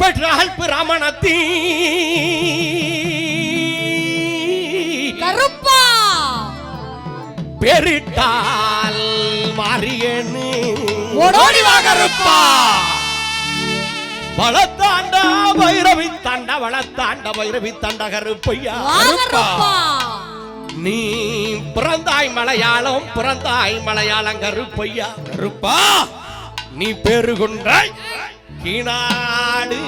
பெற்றால் பிராமணத்தீ கருப்பா. பெரிட்டால் மாறியனு. ஓடோடி வா கருப்பா. வளத்தாண்டா வைரவி தாண்டா வளத்தாண்ட வைரவி தாண்ட கருப்பையா. கருப்பா. நீ பிறந்தாய் மலையாளம் பிறந்தாய் மலையாளம் கருப்பையா. கருப்பா நீ பேரு கொண்டாய் கீநாடு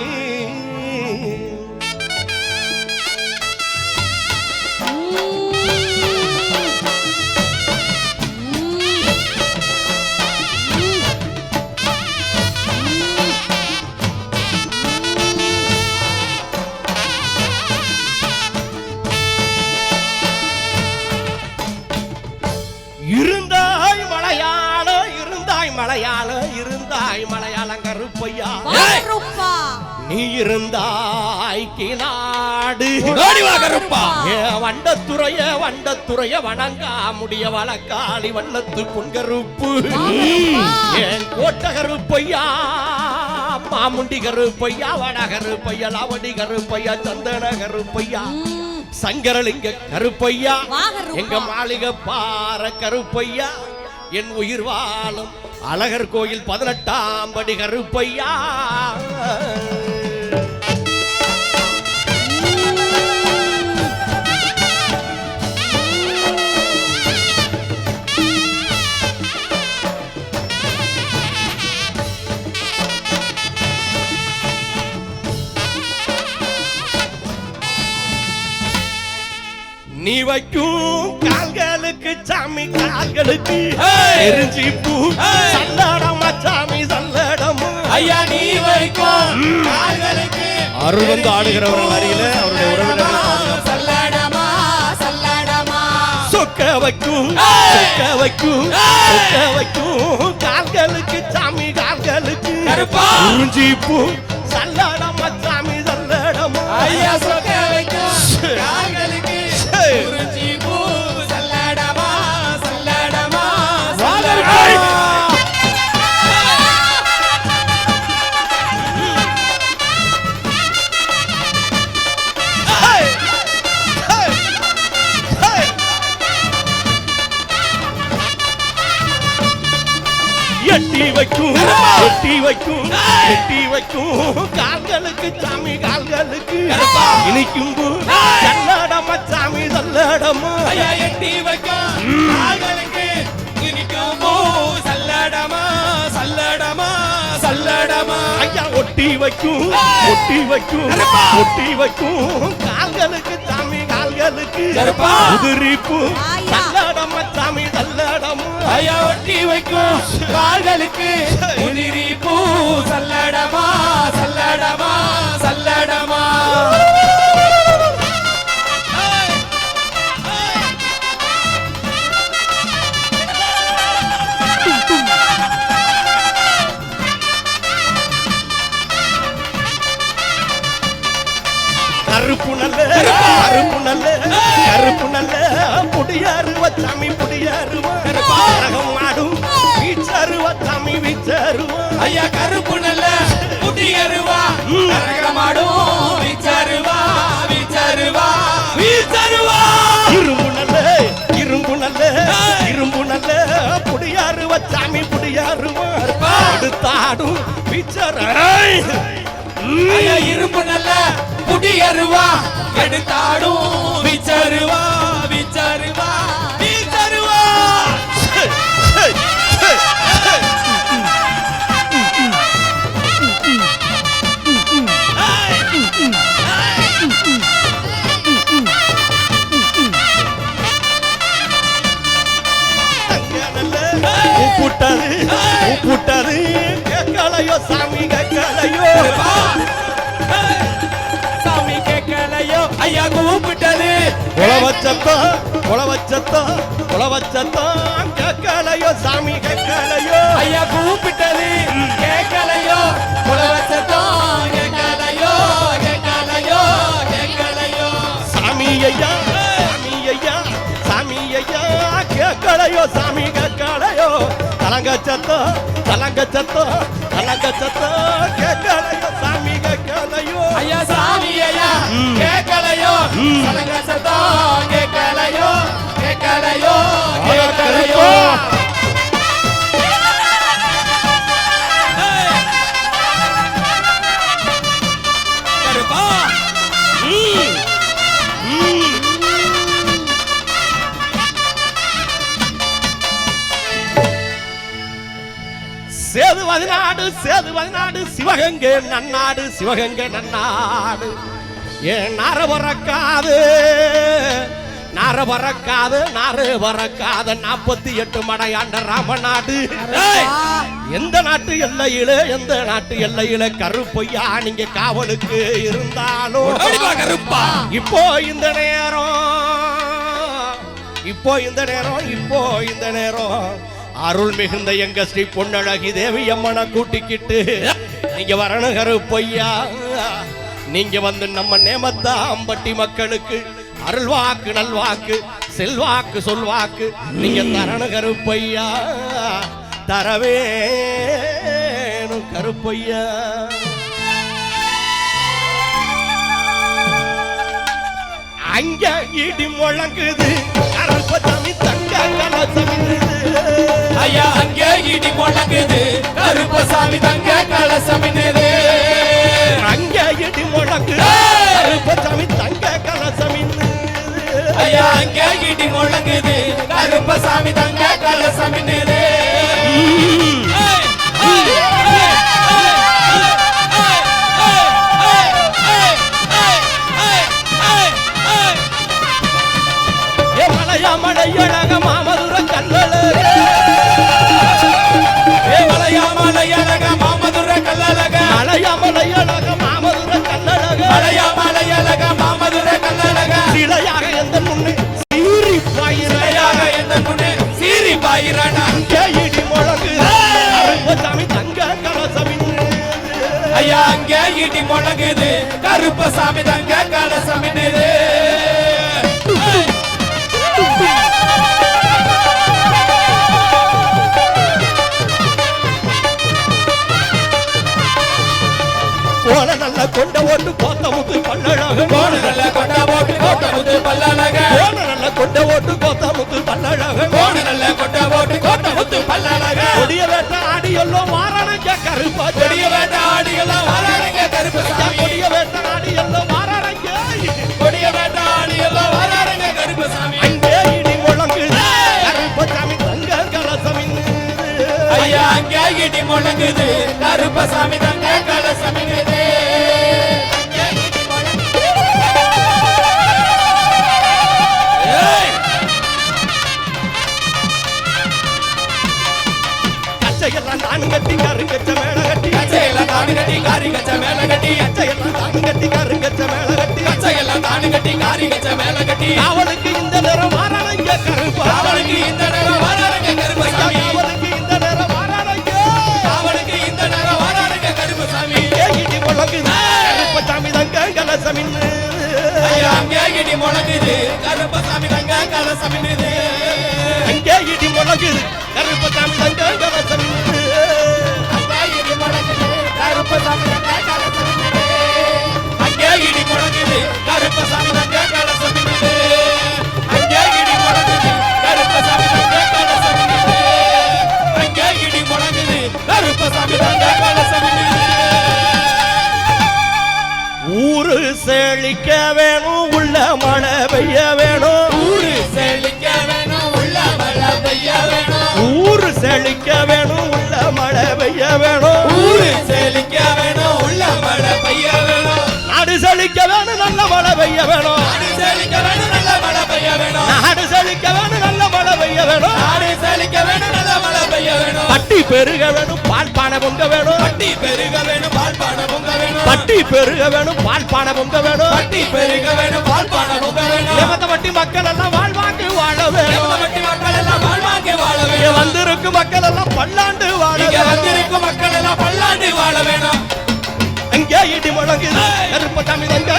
கருப்பையா நீ இருந்தாய் ஏ வண்டத்துறைய வண்டத்துறைய வணங்கா. முடிய வழக்காளி வண்ணத்து பொன்கருப்பு. ஏன் கோட்ட கருப்பையா மாமுண்டி கருப்பையா? வட கருப்பையா லாவடி கருப்பையா? சந்தன கருப்பையா சங்கரலிங்க கருப்பையா. எங்க மாளிகை பாற கருப்பையா? என் உயிர் வாழும் அழகர் கோயில் பதினெட்டாம் படி கருப்பையா. நீ வைக்கும் ஏய்! எரிஞ்சி பூ! சல்லடமா சாமி சல்லடமா ஐயா நீ கால்களுக்கு அருள் வந்து ஆடுகிறவர்கள் அருகில அவருடைய உறவினர்கள் சொக்க வைக்கும்! சொக்க வைக்கும்! சொக்க வைக்கும் கால்களுக்கு சாமி கால்களுக்கு கருப்பா! உறிஞ்சி பூ சல்லடமா சாமி சல்லடமா ஐயா சொக்க எட்டி வைக்கும் எட்டி வைக்கும் எட்டி வைக்கும் கால்களுக்கு சாமி கால்களுக்கு! இனிக்கும்! சல்லடமா சாமி சல்லடமா ஐயா எட்டி வைக்கும் கால்களுக்கு இனிக்கும் சல்லடமா சல்லடமா சல்லடமா ஐயா ஒட்டி வைக்கும்! ஒட்டி வைக்கும்! ஒட்டி வைக்கும் கால்களுக்கு சாமி கருப்பா! உதிரிப்பு. சல்லடமா சாமி சல்லடமா ஐயா ஒட்டி வைக்கும் கால்களுக்கு. உதிரி பூ சல்லடமா சல்லடமா சல்லடமா. கருப்பு நல்ல கருப்பு நல்ல கருப்பு நல்ல புடியாருவ சாமி புடியாருவ. கரகம் ஆடும் வீச்சருவ சாமி வீச்சருவ. ஐயா கருப்பு நல்ல குட்டியருவா கரகமாடும் விச்சருவா விச்சருவா. விச்சருவா. இரும்பு நல்ல இரும்பு நல்ல இரும்பு நல்ல புடியாருவ சாமி புடியாருவ. அடுத்தாடும் வீச்சர ஐயா இரும்பு நல்ல குட்டியருவா எடுத்தாடும் விச்சருவா விச்சருவா. உளவச்சத்தான் உளவச்சத்தான் உளவச்சத்தான் கேட்கலையோ சாமி கேட்கலையோ ஐயா கூப்பிட்டது கேட்கலையோ உளவச்சத்தான் கேட்கலையோ கேட்கலையோ கேட்கலையோ சாமி ஐயா சாமி ஐயா சாமி ஐயா கேட்கலையோ சாமி கேட்கலையோ தலங்கச்சத்தோ தலங்கச்சத்தோ தலங்கச்சத்தோ கேட்கலையோ சாமி கேட்கலையோ ஐயா சாமி ஐயா கேட்கலையோ தலங்கச்சத்தோ சேது பதினாடு சேது பதினாடு சிவகங்கை நன்னாடு சிவகங்கை நன்னாடு. என் நரபுறக்காது? நார பறக்காது நார பறக்காத நாற்பத்தி எட்டு மடையாண்ட ராமநாடு ஏய்! எந்த நாட்டு எல்லையில எந்த நாட்டு எல்லையில கருப்பையா நீங்க காவலுக்கு இருந்தாலும் கருப்பா? இப்போ இந்த நேரம் இப்போ இந்த நேரம் இப்போ இந்த நேரம். அருள் மிகுந்த எங்க ஸ்ரீ பொன்னழகி தேவி அம்மனை கூட்டிக்கிட்டு நீங்க வரணும் கருப்பையா. நீங்க வந்து நம்ம நேமத்தாம்பட்டி மக்களுக்கு அருள்வாக்கு நல்வாக்கு செல்வாக்கு சொல்வாக்கு. நீங்க தரணும் கருப்பையா? தரவேணும் கருப்பையா? அங்க இடி முழங்குது. கருப்பசாமி தங்க கலசமிடுது ஐயா அங்கே இடி முழங்குது. கருப்பசாமி தங்க கலசமினது அங்க இடி முழங்குது. கருப்பசாமி தங்க கலசமிடுது ஐயா அங்கே இடி முழங்குது. கருப்பசாமி தங்க கலசமினது ஓட்டு கோத்த முத்து பல்லழகன் கோணநல்ல கொண்ட போட்டு கோட்ட முத்து பல்லழக. போன நல்ல கொண்ட ஓட்டு கோத்த முத்து பல்லழகன் கோணநல்ல கொண்ட போட்டு கோட்ட முத்து பல்லழக. கொடிய வேட்ட கருப்பா கொடிய வேட்ட ஆடியெல்லாம் வரானுங்க கருப்பசாமி கொடிய வேட்ட ஆடி எல்லாம் வாரணங்க கொடிய வேட்ட ஆடியெல்லாம் வரானுங்க கருப்பசாமி அங்கே இடி முழங்கு. கருப்பசாமி தங்க கலசமின் ஐயா அங்கே இடி முழங்குது. கருப்பசாமி தங்க கலசமினது தானு கட்டி காரி கச்ச மேல கட்டி கச்சையெல்லாம் தானு கட்டி கருங்கச்ச மேல கட்டி கச்சையெல்லாம் தானு கட்டி காரி கச்ச மேல கட்டி அவளுக்கு இந்த நேரம் வாரணங்க கருப்பா. அவனுக்கு இந்த நேரம் வரானுங்க கருப்பசாமி. அவளுக்கு இந்த நேரம் வாரணங்க அவனுக்கு இந்த நேரம் வரானுங்க கருப்பசாமி. இடி முழங்குது. கருப்பசாமி தங்க கலசமின் ஐயா இடி முழங்குது. கருப்பசாமி தங்க கலசமினது அங்கே இடி முழங்குது. கருப்பசாமி தங்க கலசமின் ஊரு செழிக்க வேணும் உள்ள மழை பெய்ய வேணும். செழிக்க வேணும் உள்ள மழை பெய்ய வேணும். ஊரு செழிக்க வேணும் உள்ள மழை பெய்ய வேணும். நாடு செழிக்க வேணும் நல்ல மழை பெய்ய வேணும். நாடு செழிக்க வேணும் நல்ல மழை பெய்ய வேணும். நாடு செழிக்க வேணும் நல்ல மழை பெய்ய வேணும். நாடு செழிக்க வேணும் நல்ல மழை பெய்ய வேணும். பட்டி பெருக வேணும் பால் பானை பொங்க வேணும். பட்டி பெருக வேணும் பால் பானை பொங்க வேணும். பட்டி பெருக வேணும் பால் பானை பொங்க வேணும். பட்டி பெருக வேணும் பால் பானை பொங்க வேணும். ஏமத்த பட்டி மக்கள் எல்லாம் வாழ்வாங்கு வாழ வேணும். எந்த மட்டி மக்கள் எல்லாம் வாழ்வாங்க வாழ இங்க வேணும். வந்திருக்கும் மக்கள் எல்லாம் பல்லாண்டு வாழ வந்திருக்கும் மக்கள் எல்லாம் பல்லாண்டு வாழ வேணும். அங்கே இடி முழங்குது கருப்பசாமி தங்க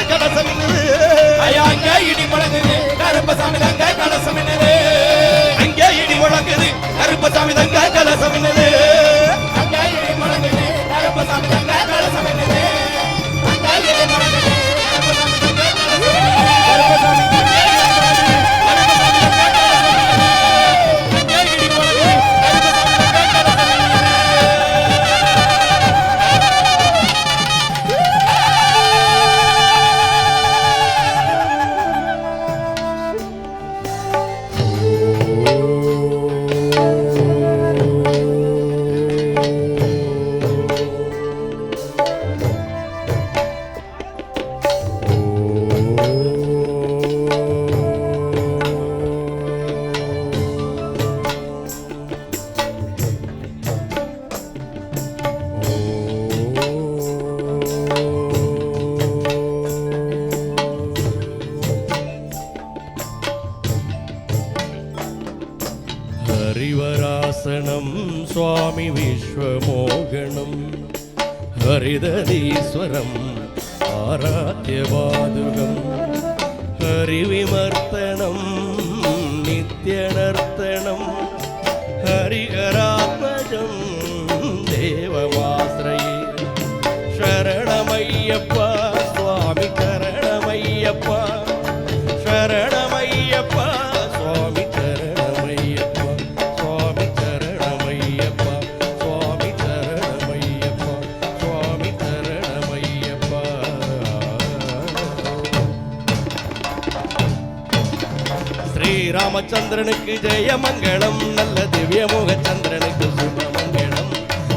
ഹരിവരാസനം സ്വാമി വിശ്വമോഹണം ഹരിതീശ്വരം ആരാധ്യവാദുകം ഹരിവിമർത്തണം നിത്യനർത്തണം சந்திரனுக்கு ஜெயமங்கலம் நல்ல திவ்யமுக சந்திரனுக்கு சுபமங்கலம்.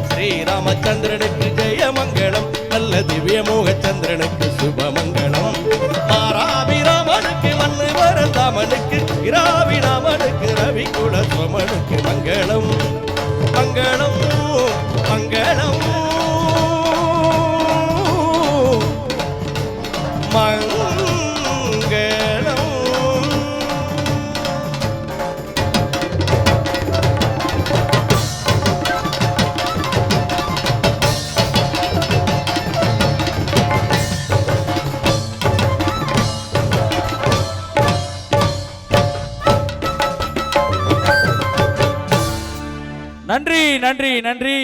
ஸ்ரீராமச்சந்திரனுக்கு ஜெயமங்கலம் நல்ல திவ்யமுக சந்திரனுக்கு நன்றி நன்றி.